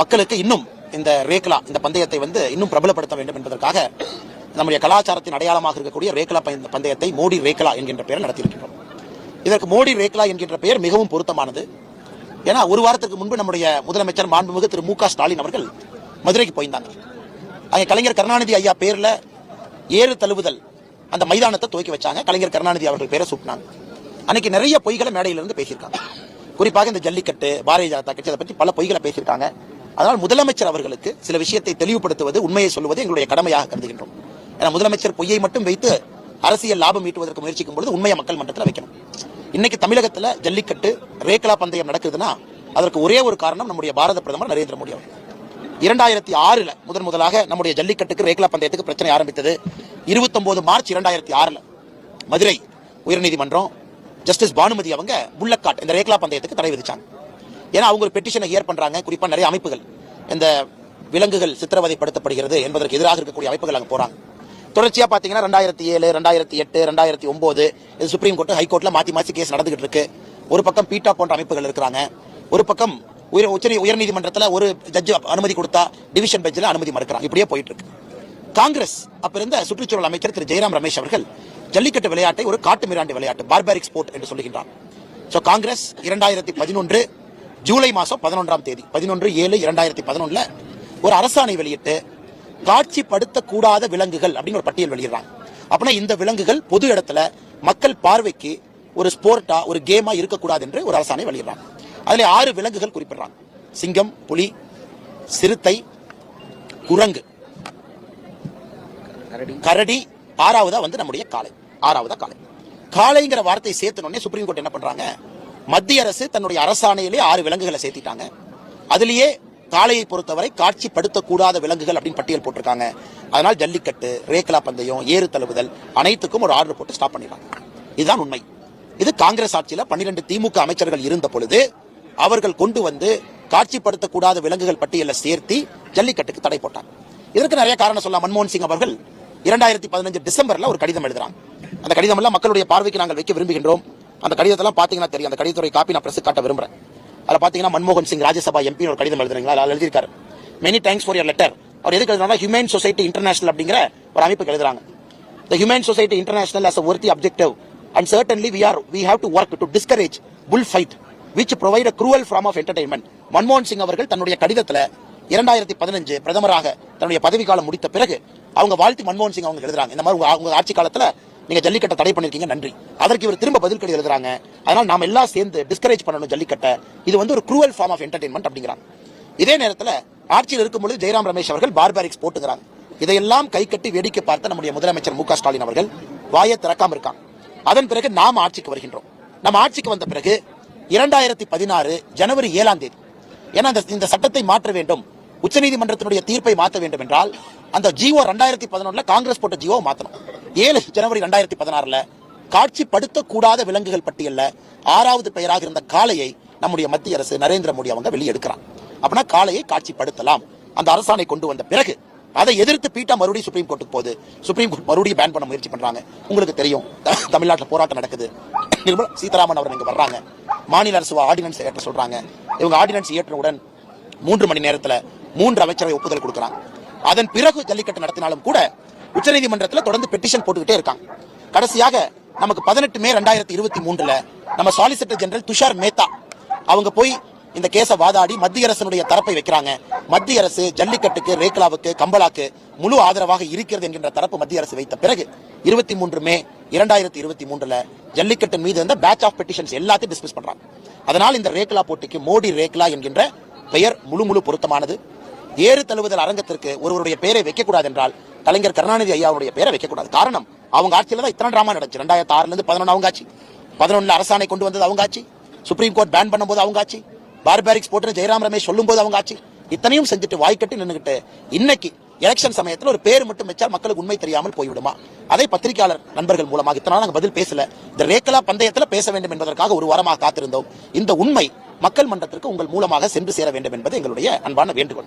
மக்களுக்கு இன்னும் இந்த ரேக்லா இந்த பந்தயத்தை வந்து இன்னும் பிரபலப்படுத்த வேண்டும் என்பதற்காக நம்முடைய கலாச்சாரத்தின் அடையாளமாக இருக்கக்கூடிய ரேக்லா பந்தயத்தை மோடி ரேக்லா என்கின்ற பெயர் நடத்தியிருக்கிறோம் இதற்கு மோடி ரேக்லா என்கின்ற பெயர் மிகவும் பொருத்தமானது. ஏன்னா ஒரு வாரத்திற்கு முன்பு நம்முடைய முதலமைச்சர் மாண்புமிகு திரு மு ஸ்டாலின் அவர்கள் மதுரைக்கு போயிருந்தாங்க. அங்கே கலைஞர் கருணாநிதி ஐயா பேரில் ஏறு தழுவுதல் அந்த மைதானத்தை துவக்கி வச்சாங்க. கலைஞர் கருணாநிதி அவர்கள் பேரை சூட்டினாங்க. அன்னைக்கு நிறைய பொய்களை மேடையிலிருந்து பேசியிருக்காங்க. குறிப்பாக இந்த ஜல்லிக்கட்டு பாரதிய ஜனதா கட்சி அதை பற்றி பல பொய்களை பேசியிருக்காங்க. அதனால் முதலமைச்சர் அவர்களுக்கு சில விஷயத்தை தெளிவுபடுத்துவது உண்மையை சொல்வது எங்களுடைய கடமையாக கருதுகின்றோம். ஏன்னா முதலமைச்சர் பொய்யை மட்டும் வைத்து அரசியல் லாபம் ஈட்டுவதற்கு முயற்சிக்கும் பொழுது உண்மையை மக்கள் மன்றத்தில் வைக்கணும். இன்னைக்கு தமிழகத்தில் ஜல்லிக்கட்டு ரேக்லா பந்தயம் நடக்குதுன்னா அதற்கு ஒரே ஒரு காரணம் நம்முடைய பாரத பிரதமர் நரேந்திர மோடி அவர்கள். இரண்டாயிரத்தி ஆறுல முதன் முதலாக நம்முடைய ஜல்லிக்கட்டுக்கு ரேக்கலா பந்தயத்துக்கு பிரச்சனை ஆரம்பித்தது. 29 மார்ச் இரண்டாயிரத்தி ஆறுல மதுரை உயர்நீதிமன்றம் ஜஸ்டிஸ் பானுமதி அவங்க புல்லக்காட் இந்த ரேக்லா பந்தயத்துக்கு தடை விதிச்சாங்க. ஏன்னா அவங்க ஒரு பெட்டிஷனை ஹியர் பண்றாங்க. குறிப்பா நிறைய அமைப்புகள். இந்த விலங்குகள் சித்திரவதைப்படுத்தப்படுகிறது என்பதற்கு எதிராக இருக்கக்கூடிய அமைப்புகள் அங்கே போறாங்க. தொடர்ச்சியாக பார்த்தீங்கன்னா ரெண்டாயிரத்தி ஏழு ரெண்டாயிரத்தி எட்டு ரெண்டாயிரத்தி ஒம்பது இது சுப்ரீம் கோர்ட் ஹைகோர்ட்ல மாத்தி மாத்தி கேஸ் நடந்துகிட்டு இருக்கு. ஒரு பக்கம் பீட்டா போன்ற அமைப்புகள் இருக்கிறாங்க. ஒரு பக்கம் உயர் உச்ச உயர்நீதிமன்றத்தில் ஒரு ஜட்ஜ் அனுமதி கொடுத்தா டிவிஷன் பெஞ்சில் அனுமதி மறுக்கிறாங்க இப்படியே போயிட்டு இருக்கு. காங்கிரஸ் அப்ப இருந்த சுற்றுச்சூழல் அமைச்சர் திரு. ஜெயராம் ரமேஷ் அவர்கள் ஜல்லிக்கட்டு விளையாட்டை ஒரு காட்டு மிராண்டி விளையாட்டு பார்பாரிக் ஸ்போர்ட் என்று சொல்லுகின்றார். ஸோ காங்கிரஸ் இரண்டாயிரத்தி பதினொன்று ஜூலை மாசம் பதினொன்றாம் தேதி பதினொன்று ஏழு இரண்டாயிரத்தி பதினொன்னுல ஒரு அரசாணை வெளியிட்டு காட்சிப்படுத்தக்கூடாத விலங்குகள் அப்படின்னு ஒரு பட்டியல் வெளியிடுறாங்க. அப்படின்னா இந்த விலங்குகள் பொது இடத்துல மக்கள் பார்வைக்கு ஒரு ஸ்போர்ட்டா ஒரு கேமா இருக்கக்கூடாது என்று ஒரு அரசாணை வெளியிடுறாங்க. அதுல ஆறு விலங்குகள் குறிப்பிடுறாங்க. சிங்கம் புலி சிறுத்தை குரங்கு கரடி ஆறாவதா வந்து நம்முடைய காளை. ஆறாவதா காளை. காளைங்கிற வார்த்தையை சேர்த்தனோடனே சுப்ரீம் கோர்ட் என்ன பண்றாங்க? மத்திய அரசு தன்னுடைய அரசாணையிலே ஆறு விலங்குகளை சேர்த்திட்டாங்க. அதுலேயே காளையை பொறுத்தவரை காட்சிப்படுத்தக்கூடாத விலங்குகள் அப்படின்னு பட்டியல் போட்டிருக்காங்க. அதனால் ஜல்லிக்கட்டு ரேக்கலா பந்தயம் ஏறு தழுவுதல் அனைத்துக்கும் ஒரு ஆர்டர் போட்டு ஸ்டாப் பண்ணிடுறாங்க. இதுதான் உண்மை. இது காங்கிரஸ் ஆட்சியில் பன்னிரண்டு திமுக அமைச்சர்கள் இருந்த பொழுது அவர்கள் கொண்டு வந்து காட்சிப்படுத்தக்கூடாத விலங்குகள் பட்டியலை சேர்த்தி ஜல்லிக்கட்டுக்கு தடை போட்டாங்க. இதற்கு நிறைய காரணம் சொல்லலாம். மன்மோகன் சிங் அவர்கள் இரண்டாயிரத்தி பதினஞ்சு டிசம்பர்ல ஒரு கடிதம் எழுதுறாங்க. அந்த கடிதம் எல்லாம் மக்களுடைய பார்வைக்கு நாங்கள் வைக்க விரும்புகின்றோம். அந்த கடிதத்தெல்லாம் பாத்தீங்கன்னா தெரியும். அந்த கடிதத்துறை காப்பி நான் பிரஸ் காட்ட விரும்புறேன். அதில் பாத்தீங்கன்னா மன்மோகன் சிங் ராஜ்யசபா எம்பி ஒரு கடிதம் எழுதுறீங்களா? அதில் எழுதியிருக்காரு. Many thanks for your letter அவர் எதுக்கு எழுதுனா ஹியூமன் சொசைட்டி இன்டர்நேஷனல் அப்படிங்கிற ஒரு அமைப்புக்கு எழுதுறாங்க. The Humane society international as worthy objective and certainly we are we we to work to discourage bull fight which provide a cruel form of entertainment மன்மோகன் சிங் அவர்கள் தன்னுடைய கடிதத்துல இரண்டாயிரத்தி பதினஞ்சு பிரதமராக தன்னுடைய பதவி காலம் முடித்த பிறகு அவங்க வாழ்த்து மன்மோகன் சிங் அவங்க எழுதுறாங்க. இந்த மாதிரி உங்க- ஆட்சி காலத்துல நீங்க ஜல்லிக்கட்டை தடை பண்ணிருக்கீங்க நன்றி. அதற்கு இவர் திரும்ப பதில் கடி எழுதுறாங்க. அதனால் நாம எல்லாம் சேர்ந்து டிஸ்கரேஜ் பண்ணணும் ஜல்லிக்கட்டை. இது வந்து ஒரு குரூவல் ஃபார்ம் ஆஃப் என்டர்டைன்மெண்ட் அப்படிங்கிறாங்க. இதே நேரத்தில் ஆட்சியில் இருக்கும்பொழுது ஜெயராம் ரமேஷ் அவர்கள் பார்பாரிக்ஸ் போட்டுக்கிறாங்க. இதையெல்லாம் கை கட்டி வேடிக்கை பார்த்த நம்முடைய முதலமைச்சர் மு க ஸ்டாலின் அவர்கள் வாயை திறக்காம இருக்காங்க. அதன் பிறகு நாம் ஆட்சிக்கு வருகின்றோம். நம்ம ஆட்சிக்கு வந்த பிறகு இரண்டாயிரத்தி பதினாறு ஜனவரி ஏழாம் தேதி. ஏன்னா இந்த- இந்த சட்டத்தை மாற்ற வேண்டும். உச்சநீதிமன்றத்தினுடைய தீர்ப்பை மாற்ற வேண்டும் என்றால் அந்த ஜிஓ ரெண்டாயிரத்தி பதினொன்னுல காங்கிரஸ் போட்ட ஜிஓ மாற்றணும் ஏழு ஜனவரி ரெண்டாயிரத்தி பதினாறுல காட்சிப்படுத்தக்கூடாத விலங்குகள் பட்டியல்ல ஆறாவது பெயராக இருந்த காளையை நம்முடைய மத்திய அரசு நரேந்திர மோடி அவங்க வெளியெடுக்கிறான். அப்படின்னா காளையை காட்சிப்படுத்தலாம். அந்த அரசாணை கொண்டு வந்த பிறகு அதை எதிர்த்து பீட்டா மறுபடியும் சுப்ரீம் கோர்ட்டுக்கு போகுது. சுப்ரீம் கோர்ட் மறுபடியும் பேன் பண்ண முயற்சி பண்றாங்க. உங்களுக்கு தெரியும் தமிழ்நாட்டில் போராட்டம் நடக்குது. நிர்மலா சீதாராமன் அவர் இங்க வர்றாங்க. மாநில அரசு ஆர்டினன்ஸ் ஏற்ற சொல்றாங்க. இவங்க ஆர்டினன்ஸ் ஏற்றவுடன் மூன்று மணி நேரத்துல மூன்று அமைச்சரவை ஒப்புதல் கொடுக்கறாங்க. அதன் பிறகு ஜல்லிக்கட்டு நடத்தினாலும் கூட உச்சநீதிமன்றத்தில் தொடர்ந்து பெட்டிஷன் போட்டுக்கிட்டே இருக்காங்க. கடைசியாக நமக்கு பதினெட்டு மே ரெண்டாயிரத்தி இருபத்தி மூன்றுல நம்ம சாலிசிட்டர் ஜெனரல் துஷார் மேத்தா அவங்க போய் இந்த கேஸை வாதாடி மத்திய அரசனுடைய தரப்பை வைக்கிறாங்க. மத்திய அரசு ஜல்லிக்கட்டுக்கு ரேக்லாவுக்கு கம்பலாக்கு முழு ஆதரவாக இருக்கிறது என்கின்ற தரப்பு மத்திய அரசு வைத்த பிறகு இருபத்தி மூன்று மே இரண்டாயிரத்தி இருபத்தி மூன்றுல ஜல்லிக்கட்டு மீது இருந்த பேட்ச் ஆஃப் பெட்டிஷன்ஸ் எல்லாத்தையும் டிஸ்மிஸ் பண்றாங்க. அதனால் இந்த ரேக்லா போட்டிக்கு மோடி ரேக்லா என்கின்ற பெயர் முழு முழு பொருத்தமானது. ஏறு தழுவுதல் அரங்கத்திற்கு ஒருவருடைய பெயரை வைக்கக்கூடாது என்றால் கலைஞர் கருணாநிதி ஐயாவுடைய பெயரை வைக்கக்கூடாது. காரணம் அவங்க ஆட்சியில் தான் இத்தனை டிராமா நடந்துச்சு. ரெண்டாயிரத்தி ஆறுல இருந்து பதினொன்று அவங்க ஆட்சி. பதினொன்று அரசாணை கொண்டு வந்தது அவங்க ஆட்சி. சுப்ரீம் கோர்ட் பேன் பண்ணும்போது அவங்க ஆட்சி. பார்பாரிக்ஸ் போட்டு ஜெயராம் ரமேஷ் சொல்லும்போது அவங்க ஆட்சி. இத்தனையும் செஞ்சுட்டு வாய்க்கட்டி நின்றுக்கிட்டு இன்னைக்கு எலெக்ஷன் சமயத்தில் ஒரு பேர் மட்டும் வச்சால் மக்களுக்கு உண்மை தெரியாமல் போய்விடுமா? அதை பத்திரிகையாளர் நண்பர்கள் மூலமாக இத்தனை நாள் பதில் பேசல. இந்த ரேக்கலா பந்தயத்துல பேச வேண்டும் என்பதற்காக ஒரு வாரமாக காத்திருந்தோம். இந்த உண்மை மக்கள் மன்றத்திற்கு உங்கள் மூலமாக சென்று சேர வேண்டும் என்பது எங்களுடைய அன்பான வேண்டுகோள்.